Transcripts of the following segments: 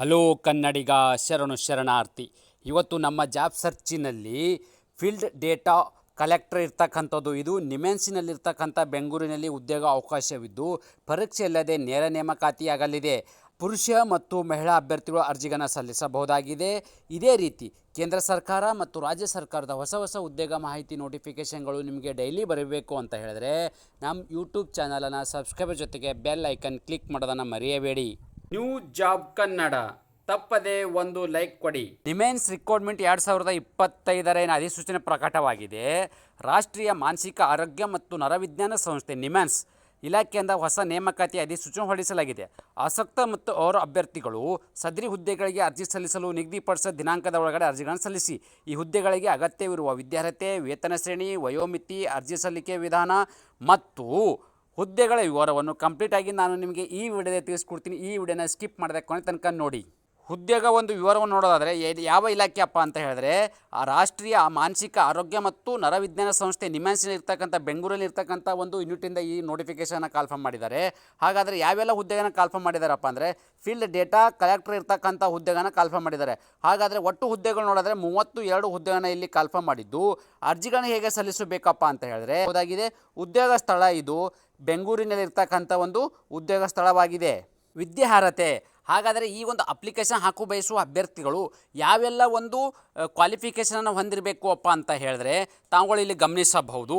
Hello ಕನ್ನಡಿಗ ಶರಣು ಶರಣಾರ್ಥಿ. ಇವತ್ತು ನಮ್ಮ ಜಾಬ್ ಸರ್ಚಿನಲ್ಲಿ ಫೀಲ್ಡ್ ಡೇಟಾ ಕಲೆಕ್ಟರ್ ಇರ್ತಕ್ಕಂಥದ್ದು ಇದು. ನಿಮೆನ್ಸಿನಲ್ಲಿರ್ತಕ್ಕಂಥ ಬೆಂಗಳೂರಿನಲ್ಲಿ ಉದ್ಯೋಗ ಅವಕಾಶವಿದ್ದು ಪರೀಕ್ಷೆ ಇಲ್ಲದೆ ನೇರ ನೇಮಕಾತಿಯಾಗಲಿದೆ. ಪುರುಷ ಮತ್ತು ಮಹಿಳಾ ಅಭ್ಯರ್ಥಿಗಳು ಅರ್ಜಿಗಳನ್ನು ಸಲ್ಲಿಸಬಹುದಾಗಿದೆ. ಇದೇ ರೀತಿ ಕೇಂದ್ರ ಸರ್ಕಾರ ಮತ್ತು ರಾಜ್ಯ ಸರ್ಕಾರದ ಹೊಸ ಹೊಸ ಉದ್ಯೋಗ ಮಾಹಿತಿ ನೋಟಿಫಿಕೇಷನ್ಗಳು ನಿಮಗೆ ಡೈಲಿ ಬರಬೇಕು ಅಂತ ಹೇಳಿದ್ರೆ, ನಮ್ಮ ಯೂಟ್ಯೂಬ್ ಚಾನಲನ್ನು ಸಬ್ಸ್ಕ್ರೈಬರ್ ಜೊತೆಗೆ ಬೆಲ್ ಐಕನ್ ಕ್ಲಿಕ್ ಮಾಡೋದನ್ನು ಮರೆಯಬೇಡಿ. New job Kannada. ತಪ್ಪದೆ ಒಂದು ಲೈಕ್ ಕೊಡಿ. ಡಿಮೆನ್ಸ್ ರಿಕ್ರೂಟ್ಮೆಂಟ್ ಎರಡು ಸಾವಿರದ ಇಪ್ಪತ್ತೈದರ ಅಧಿಸೂಚನೆ ಪ್ರಕಟವಾಗಿದೆ? ರಾಷ್ಟ್ರೀಯ ಮಾನಸಿಕ ಆರೋಗ್ಯ ಮತ್ತು ನರವಿಜ್ಞಾನ ಸಂಸ್ಥೆ ನಿಮೆನ್ಸ್ ಇಲಾಖೆಯಿಂದ ಹೊಸ ನೇಮಕಾತಿ ಅಧಿಸೂಚನೆ ಹೊರಡಿಸಲಾಗಿದೆ. ಆಸಕ್ತ ಮತ್ತು ಅವರ ಅಭ್ಯರ್ಥಿಗಳು ಸದರಿ ಹುದ್ದೆಗಳಿಗೆ ಅರ್ಜಿ ಸಲ್ಲಿಸಲು ನಿಗದಿಪಡಿಸಿದ ದಿನಾಂಕದ ಒಳಗಡೆ ಅರ್ಜಿಗಳನ್ನು ಸಲ್ಲಿಸಿ, ಈ ಹುದ್ದೆಗಳಿಗೆ ಅಗತ್ಯವಿರುವ ವಿದ್ಯಾರ್ಹತೆ, ವೇತನ ಶ್ರೇಣಿ, ವಯೋಮಿತಿ, ಅರ್ಜಿ ಸಲ್ಲಿಕೆ ವಿಧಾನ ಮತ್ತು ಹುದ್ದೆಗಳ ವಿವರವನ್ನು ಕಂಪ್ಲೀಟಾಗಿ ನಾನು ನಿಮಗೆ ಈ ವಿಡಿಯೋದಲ್ಲಿ ತಿಳಿಸ್ಕೊಡ್ತೀನಿ. ಈ ವಿಡಿಯೋನ ಸ್ಕಿಪ್ ಮಾಡಿದೆ ಕೊನೆ ತನಕ ನೋಡಿ. ಉದ್ಯೋಗ ಒಂದು ವಿವರವನ್ನು ನೋಡೋದಾದರೆ ಯಾವ ಇಲಾಖೆಯಪ್ಪ ಅಂತ ಹೇಳಿದ್ರೆ, ಆ ರಾಷ್ಟ್ರೀಯ ಮಾನಸಿಕ ಆರೋಗ್ಯ ಮತ್ತು ನರವಿಜ್ಞಾನ ಸಂಸ್ಥೆ ನಿಮ್ಯಾನ್ಸಿನಲ್ಲಿ ಇರ್ತಕ್ಕಂಥ ಬೆಂಗಳೂರಲ್ಲಿ ಇರ್ತಕ್ಕಂಥ ಒಂದು ಯೂನಿಟಿಂದ ಈ ನೋಟಿಫಿಕೇಷನ್ನ ಕಾಲ್ಫರ್ಮ್ ಮಾಡಿದ್ದಾರೆ. ಹಾಗಾದರೆ ಯಾವೆಲ್ಲ ಹುದ್ದೆಗಳನ್ನ ಕಾಲ್ಫರ್ಮ್ ಮಾಡಿದ್ದಾರಪ್ಪ ಅಂದರೆ ಫೀಲ್ಡ್ ಡೇಟಾ ಕಲೆಕ್ಟರ್ ಇರ್ತಕ್ಕಂಥ ಹುದ್ದೆಗಳನ್ನ ಕಾಲ್ಫರ್ಮ್ ಮಾಡಿದ್ದಾರೆ. ಹಾಗಾದರೆ ಒಟ್ಟು ಹುದ್ದೆಗಳು ನೋಡಿದ್ರೆ ಮೂವತ್ತು ಎರಡು ಹುದ್ದೆಗಳನ್ನ ಇಲ್ಲಿ ಕಾಲ್ಫರ್ಮ್ ಮಾಡಿದ್ದು. ಅರ್ಜಿಗಳನ್ನ ಹೇಗೆ ಸಲ್ಲಿಸಬೇಕಪ್ಪ ಅಂತ ಹೇಳಿದ್ರೆ, ಹೋದಾಗಿದೆ, ಉದ್ಯೋಗ ಸ್ಥಳ ಇದು ಬೆಂಗಳೂರಿನಲ್ಲಿರ್ತಕ್ಕಂಥ ಒಂದು ಉದ್ಯೋಗ ಸ್ಥಳವಾಗಿದೆ. ವಿದ್ಯಾರ್ಹತೆ ಹಾಗಾದರೆ ಈ ಒಂದು ಅಪ್ಲಿಕೇಶನ್ ಹಾಕು ಬಯಸುವ ಅಭ್ಯರ್ಥಿಗಳು ಯಾವೆಲ್ಲ ಒಂದು ಕ್ವಾಲಿಫಿಕೇಷನನ್ನು ಹೊಂದಿರಬೇಕು ಅಪ್ಪ ಅಂತ ಹೇಳಿದ್ರೆ ತಾವುಗಳು ಇಲ್ಲಿ ಗಮನಿಸಬಹುದು.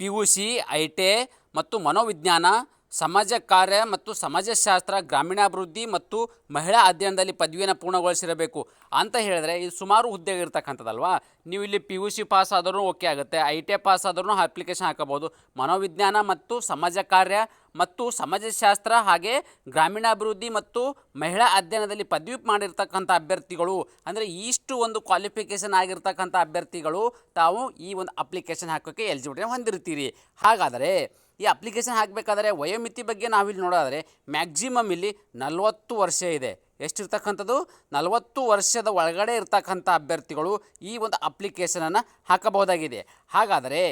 P U C I T ಮತ್ತು ಮನೋವಿಜ್ಞಾನ ಸಮಾಜ ಕಾರ್ಯ ಮತ್ತು ಸಮಾಜಶಾಸ್ತ್ರ, ಗ್ರಾಮೀಣಾಭಿವೃದ್ಧಿ ಮತ್ತು ಮಹಿಳಾ ಅಧ್ಯಯನದಲ್ಲಿ ಪದವಿಯನ್ನು ಪೂರ್ಣಗೊಳಿಸಿರಬೇಕು ಅಂತ ಹೇಳಿದ್ರೆ ಇದು ಸುಮಾರು ಹುದ್ದೆ ಇರ್ತಕ್ಕಂಥದ್ದಲ್ವಾ ನೀವು ಇಲ್ಲಿ ಪಿ ಯು ಸಿ ಪಾಸ್ ಆದರೂ ಓಕೆ ಆಗುತ್ತೆ. ಐ ಟಿ ಐ ಪಾಸ್ ಆದರೂ ಅಪ್ಲಿಕೇಶನ್ ಹಾಕಬಹುದು. ಮನೋವಿಜ್ಞಾನ ಮತ್ತು ಸಮಾಜ ಕಾರ್ಯ ಮತ್ತು ಸಮಾಜಶಾಸ್ತ್ರ ಹಾಗೆ ಗ್ರಾಮೀಣಾಭಿವೃದ್ಧಿ ಮತ್ತು ಮಹಿಳಾ ಅಧ್ಯಯನದಲ್ಲಿ ಪದವಿ ಮಾಡಿರ್ತಕ್ಕಂಥ ಅಭ್ಯರ್ಥಿಗಳು, ಅಂದರೆ ಇಷ್ಟು ಒಂದು ಕ್ವಾಲಿಫಿಕೇಷನ್ ಆಗಿರ್ತಕ್ಕಂಥ ಅಭ್ಯರ್ಥಿಗಳು ತಾವು ಈ ಒಂದು ಅಪ್ಲಿಕೇಶನ್ ಹಾಕೋಕ್ಕೆ ಎಲಿಜಿಬಿಲಿಟಿ ಹೊಂದಿರ್ತೀರಿ ಹಾಗಾದರೆ ಈ ಅಪ್ಲಿಕೇಶನ್ ಹಾಕಬೇಕಾದ್ರೆ ವಯೋಮಿತಿ ಬಗ್ಗೆ ನಾವಿಲ್ಲಿ ನೋಡೋದಾದರೆ ಮ್ಯಾಕ್ಸಿಮಮ್ ಇಲ್ಲಿ ನಲವತ್ತು ವರ್ಷ ಇದೆ. ಎಷ್ಟಿರ್ತಕ್ಕಂಥದ್ದು? ನಲವತ್ತು ವರ್ಷದ ಒಳಗಡೆ ಇರ್ತಕ್ಕಂಥ ಅಭ್ಯರ್ಥಿಗಳು ಈ ಒಂದು ಅಪ್ಲಿಕೇಶನನ್ನು ಹಾಕಬಹುದಾಗಿದೆ. ಹಾಗಾದರೆ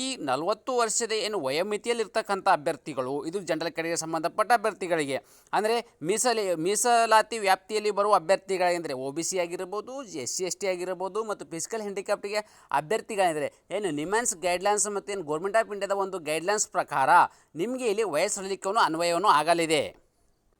ಈ ನಲವತ್ತು ವರ್ಷದ ಏನು ವಯೋಮಿತಿಯಲ್ಲಿರ್ತಕ್ಕಂಥ ಅಭ್ಯರ್ಥಿಗಳು, ಇದು ಜನರಲ್ ಕಡೆಗೆ ಸಂಬಂಧಪಟ್ಟ ಅಭ್ಯರ್ಥಿಗಳಿಗೆ, ಅಂದರೆ ಮೀಸಲಿ, ಮೀಸಲಾತಿ ವ್ಯಾಪ್ತಿಯಲ್ಲಿ ಬರುವ ಅಭ್ಯರ್ಥಿಗಳೆಂದರೆ ಒ ಬಿ ಸಿ ಆಗಿರ್ಬೋದು, ಎಸ್ ಸಿ, ಎಸ್ ಟಿ ಆಗಿರ್ಬೋದು ಮತ್ತು ಫಿಸಿಕಲ್ ಹ್ಯಾಂಡಿಕ್ಯಾಪ್ಟಿಗೆ ಅಭ್ಯರ್ಥಿಗಳೆಂದರೆ ಏನು ನಿಮ್ಯಾನ್ಸ್ ಗೈಡ್ಲೈನ್ಸ್ ಮತ್ತು ಏನು ಗೌರ್ಮೆಂಟ್ ಆಫ್ ಇಂಡಿಯಾದ ಒಂದು ಗೈಡ್ಲೈನ್ಸ್ ಪ್ರಕಾರ ನಿಮಗೆ ಇಲ್ಲಿ ವಯಸ್ಸು ಅನ್ವಯವನ್ನು ಆಗಲಿದೆ.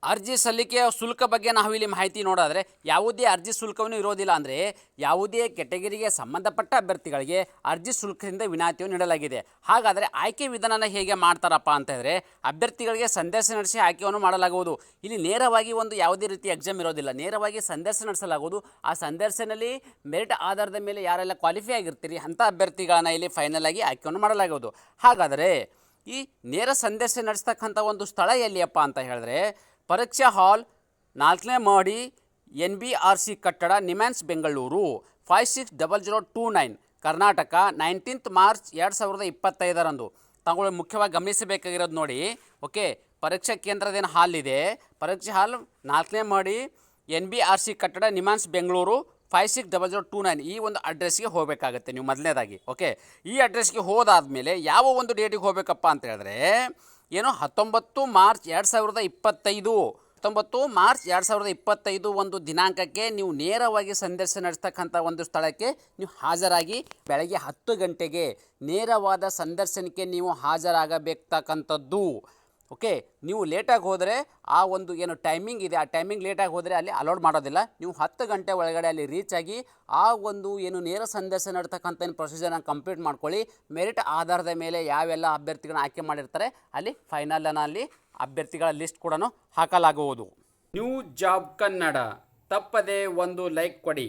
ಅರ್ಜಿ ಸಲ್ಲಿಕೆಯ ಶುಲ್ಕ ಬಗ್ಗೆ ನಾವು ಇಲ್ಲಿ ಮಾಹಿತಿ ನೋಡೋದಾದರೆ ಯಾವುದೇ ಅರ್ಜಿ ಶುಲ್ಕವನ್ನು ಇರೋದಿಲ್ಲ ಅಂದರೆ ಯಾವುದೇ ಕೆಟಗರಿಗೆ ಸಂಬಂಧಪಟ್ಟ ಅಭ್ಯರ್ಥಿಗಳಿಗೆ ಅರ್ಜಿ ಶುಲ್ಕದಿಂದ ವಿನಾಯಿತಿಯನ್ನು ನೀಡಲಾಗಿದೆ. ಹಾಗಾದರೆ ಆಯ್ಕೆ ವಿಧಾನನ ಹೇಗೆ ಮಾಡ್ತಾರಪ್ಪ ಅಂತ ಹೇಳಿದ್ರೆ ಅಭ್ಯರ್ಥಿಗಳಿಗೆ ಸಂದೇಶ ನಡೆಸಿ ಆಯ್ಕೆಯನ್ನು ಮಾಡಲಾಗುವುದು. ಇಲ್ಲಿ ನೇರವಾಗಿ ಒಂದು ಯಾವುದೇ ರೀತಿ ಎಕ್ಸಾಮ್ ಇರೋದಿಲ್ಲ. ನೇರವಾಗಿ ಸಂದರ್ಶನ ನಡೆಸಲಾಗುವುದು. ಆ ಸಂದರ್ಶನಲ್ಲಿ ಮೆರಿಟ್ ಆಧಾರದ ಮೇಲೆ ಯಾರೆಲ್ಲ ಕ್ವಾಲಿಫೈ ಆಗಿರ್ತೀರಿ ಅಂಥ ಅಭ್ಯರ್ಥಿಗಳನ್ನ ಇಲ್ಲಿ ಫೈನಲ್ ಆಗಿ ಆಯ್ಕೆಯನ್ನು ಮಾಡಲಾಗುವುದು. ಹಾಗಾದರೆ ಈ ನೇರ ಸಂದೇಶ ನಡೆಸ್ತಕ್ಕಂಥ ಒಂದು ಸ್ಥಳ ಎಲ್ಲಿಯಪ್ಪ ಅಂತ ಹೇಳಿದ್ರೆ ಪರೀಕ್ಷಾ ಹಾಲ್ ನಾಲ್ಕನೇ ಮಹಡಿ ಎನ್ ಬಿ ಆರ್ ಸಿ ಕಟ್ಟಡ NIMHANS, Bengaluru. Five six double zero two nine, Karnataka, nineteenth March ಎರಡು ಸಾವಿರದ ಇಪ್ಪತ್ತೈದರಂದು. ತಾವುಗಳು ಮುಖ್ಯವಾಗಿ ಗಮನಿಸಬೇಕಾಗಿರೋದು ನೋಡಿ. ಓಕೆ, ಪರೀಕ್ಷಾ ಕೇಂದ್ರದೇನು ಹಾಲ್ ಇದೆ? ಪರೀಕ್ಷೆ ಹಾಲ್ ನಾಲ್ಕನೇ ಮಹಡಿ ಎನ್ ಬಿ ಆರ್ ಸಿ ಕಟ್ಟಡ NIMHANS Bengaluru. Five six double zero two nine, ಈ ಒಂದು ಅಡ್ರೆಸ್ಗೆ ಹೋಗಬೇಕಾಗತ್ತೆ ನೀವು ಮೊದಲನೇದಾಗಿ. ಓಕೆ, ಈ ಅಡ್ರೆಸ್ಗೆ ಹೋದಾದಮೇಲೆ ಯಾವ ಒಂದು ಡೇಟಿಗೆ ಹೋಗಬೇಕಪ್ಪ ಅಂತ ಹೇಳಿದ್ರೆ ಏನು ಹತ್ತೊಂಬತ್ತು ಮಾರ್ಚ್ ಎರಡು ಸಾವಿರದ ಇಪ್ಪತ್ತೈದು. ಹತ್ತೊಂಬತ್ತು ಮಾರ್ಚ್ ಎರಡು ಸಾವಿರದ ಇಪ್ಪತ್ತೈದು ಒಂದು ದಿನಾಂಕಕ್ಕೆ ನೀವು ನೇರವಾಗಿ ಸಂದರ್ಶನ ನಡೆಸ್ತಕ್ಕಂಥ ಒಂದು ಸ್ಥಳಕ್ಕೆ ನೀವು ಹಾಜರಾಗಿ ಬೆಳಗ್ಗೆ ಹತ್ತು ಗಂಟೆಗೆ ನೇರವಾದ ಸಂದರ್ಶನಕ್ಕೆ ನೀವು ಹಾಜರಾಗಬೇಕಂಥದ್ದು ಓಕೆ? ನೀವು ಲೇಟಾಗಿ ಹೋದರೆ ಆ ಒಂದು ಏನು ಟೈಮಿಂಗ್ ಇದೆ, ಆ ಟೈಮಿಂಗ್ ಲೇಟಾಗಿ ಹೋದರೆ ಅಲ್ಲಿ ಅಲೌಡ್ ಮಾಡೋದಿಲ್ಲ. ನೀವು ಹತ್ತು ಗಂಟೆ ಒಳಗಡೆ ಅಲ್ಲಿ ರೀಚ್ ಆಗಿ ಆ ಒಂದು ಏನು ನೇರ ಸಂದೇಶ ನಡ್ತಕ್ಕಂಥ ಏನು ಪ್ರೊಸೀಜರ್ನ ಕಂಪ್ಲೀಟ್ ಮಾಡ್ಕೊಳ್ಳಿ. ಮೆರಿಟ್ ಆಧಾರದ ಮೇಲೆ ಯಾವೆಲ್ಲ ಅಭ್ಯರ್ಥಿಗಳನ್ನ ಆಯ್ಕೆ ಮಾಡಿರ್ತಾರೆ, ಅಲ್ಲಿ ಫೈನಲನ್ನು ಅಲ್ಲಿ ಅಭ್ಯರ್ಥಿಗಳ ಲಿಸ್ಟ್ ಕೂಡ ಹಾಕಲಾಗುವುದು. ನ್ಯೂ ಜಾಬ್ ಕನ್ನಡ ತಪ್ಪದೆ ಒಂದು ಲೈಕ್ ಕೊಡಿ.